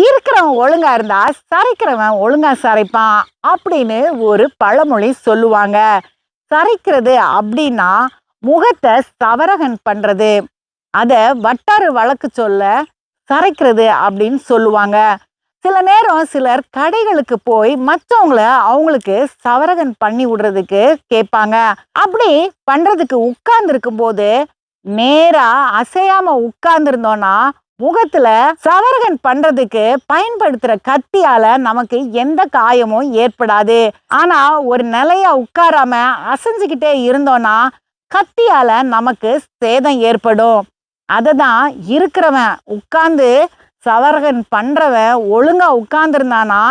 இருக்கிறவன் ஒழுங்கா இருந்தா சரைக்கிறவன் ஒழுங்கா சரைப்பான் அப்படின்னு ஒரு பழமொழி சொல்லுவாங்க. சரைக்கிறது அப்படின்னா முகத்தை சவரகன் பண்றது. அத வட்டார வழக்கு சொல்ல சரைக்கிறது அப்படின்னு சொல்லுவாங்க. சில நேரம் சிலர் கடைகளுக்கு போய் மற்றவங்கள அவங்களுக்கு சவரகன் பண்ணி விடுறதுக்கு கேட்பாங்க. அப்படி பண்றதுக்கு உட்கார்ந்து இருக்கும்போது நேரா அசையாம உட்கார்ந்து இருந்தோம்னா முகத்துல சவரகன் பண்றதுக்கு பயன்படுத்துற கத்தியால நமக்கு எந்த காயமும் ஏற்படாது. ஆனா ஒரு நிலையா உட்காராம அசைஞ்சுக்கிட்டே இருந்தோம்னா கத்தியால நமக்கு சேதம் ஏற்படும். அததான் இருக்கிறவன் உட்கார்ந்து சவரகன் பண்றவன் ஒழுங்கா உட்கார்ந்துருந்தானா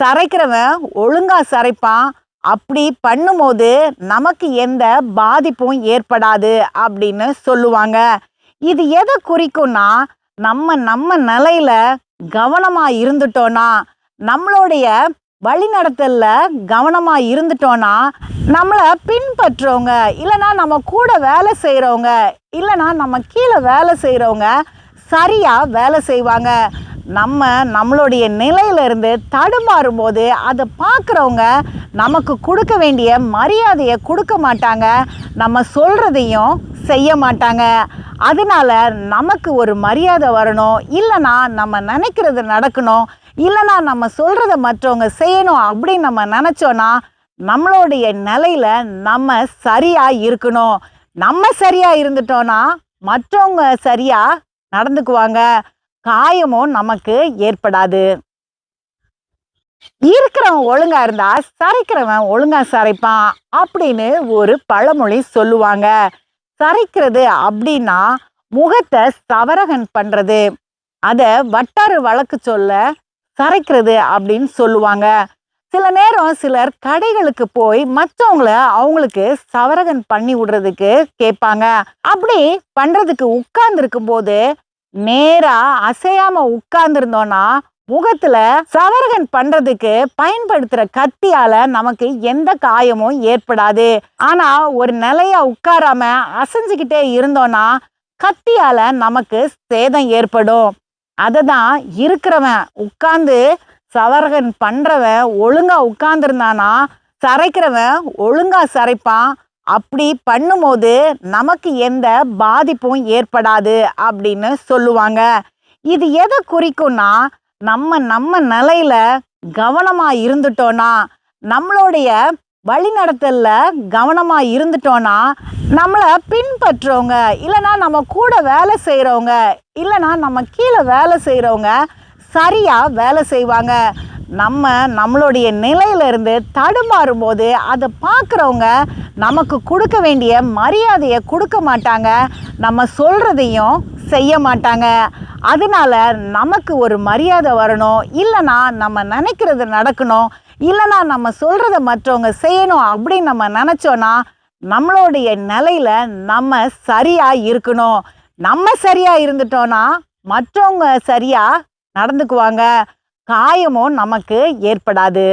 சரைக்கிறவன் ஒழுங்கா சரைப்பான் அப்படி பண்ணும்போது நமக்கு எந்த பாதிப்பும் ஏற்படாது அப்படின்னு சொல்லுவாங்க. இது எதை குறிக்கும்னா நம்ம நம்ம நிலையில கவனமா இருந்துட்டோம்னா நம்மளுடைய வழிநடத்தல்ல கவனமா இருந்துட்டோம்னா நம்மளை பின்பற்றுறவங்க இல்லைன்னா நம்ம கூட வேலை செய்கிறவங்க இல்லைன்னா நம்ம கீழே வேலை செய்கிறவங்க சரியாக வேலை செய்வாங்க. நம்ம நம்மளுடைய நிலையிலிருந்து தடுமாறும் போது அதை பார்க்குறவங்க நமக்கு கொடுக்க வேண்டிய மரியாதையை கொடுக்க மாட்டாங்க. நம்ம சொல்கிறதையும் செய்ய மாட்டாங்க. அதனால நமக்கு ஒரு மரியாதை வரணும் இல்லைன்னா நம்ம நினைக்கிறது நடக்கணும் இல்லைன்னா நம்ம சொல்கிறத மற்றவங்க செய்யணும் அப்படின்னு நம்ம நினச்சோன்னா நம்மளுடைய நிலையில நம்ம சரியாக இருக்கணும். நம்ம சரியாக இருந்துட்டோம்னா மற்றவங்க சரியாக நடந்துக்குவாங்க. காயமும் நமக்கு ஏற்படாது. இருக்கிறவன் ஒழுங்கா இருந்தா சரைக்கிறவன் ஒழுங்கா சரைப்பான் அப்படின்னு ஒரு பழமொழி சொல்லுவாங்க. சரைக்கிறது அப்படின்னா முகத்தை சவரகன் பண்றது. அதை வட்டார வழக்கு சொல்ல சரைக்கிறது அப்படின்னு சொல்லுவாங்க. சில நேரம் சிலர் கடைகளுக்கு போய் மற்றவங்கள அவங்களுக்கு சவரகன் பண்ணி விடுறதுக்கு கேட்பாங்க. அப்படி பண்றதுக்கு உட்கார்ந்து இருக்கும்போது நேரா அசையாம உட்கார்ந்துருந்தோன்னா முகத்துல சவரகன் பண்றதுக்கு பயன்படுத்துற கத்தியால நமக்கு எந்த காயமும் ஏற்படாது. ஆனா ஒரு நிலையா உட்காராம அசைஞ்சுக்கிட்டே இருந்தோம்னா கத்தியால நமக்கு சேதம் ஏற்படும். அததான் இருக்கிறவன் உட்கார்ந்து சவரகன் பண்றவன் ஒழுங்கா உட்கார்ந்துருந்தானா சரைக்கிறவன் ஒழுங்கா சரைப்பான் அப்படி பண்ணும்போது நமக்கு எந்த பாதிப்பும் ஏற்படாது அப்படின்னு சொல்லுவாங்க. இது எதை குறிக்கும்னா நம்ம நம்ம நிலையில கவனமாக இருந்துட்டோம்னா நம்மளுடைய வழிநடத்தலில் கவனமாக இருந்துட்டோன்னா நம்மளை பின்பற்றுறவங்க இல்லைன்னா நம்ம கூட வேலை செய்கிறவங்க இல்லைன்னா நம்ம கீழே வேலை செய்கிறவங்க சரியாக வேலை செய்வாங்க. நம்ம நம்மளுடைய நிலையிலிருந்து தடுமாறும் போது அதை பார்க்குறவங்க நமக்கு கொடுக்க வேண்டிய மரியாதையை கொடுக்க மாட்டாங்க. நம்ம சொல்கிறதையும் செய்ய மாட்டாங்க. அதனால நமக்கு ஒரு மரியாதை வரணும். இல்லைன்னா நம்ம நினைக்கிறது நடக்கணும். இல்லைன்னா நம்ம சொல்கிறத மற்றவங்க செய்யணும் அப்படின்னு நம்ம நினச்சோன்னா நம்மளுடைய நிலையில நம்ம சரியாக இருக்கணும். நம்ம சரியாக இருந்துட்டோன்னா மற்றவங்க சரியாக நடந்துக்குவாங்க. காயமும் நமக்கு ஏற்படாது.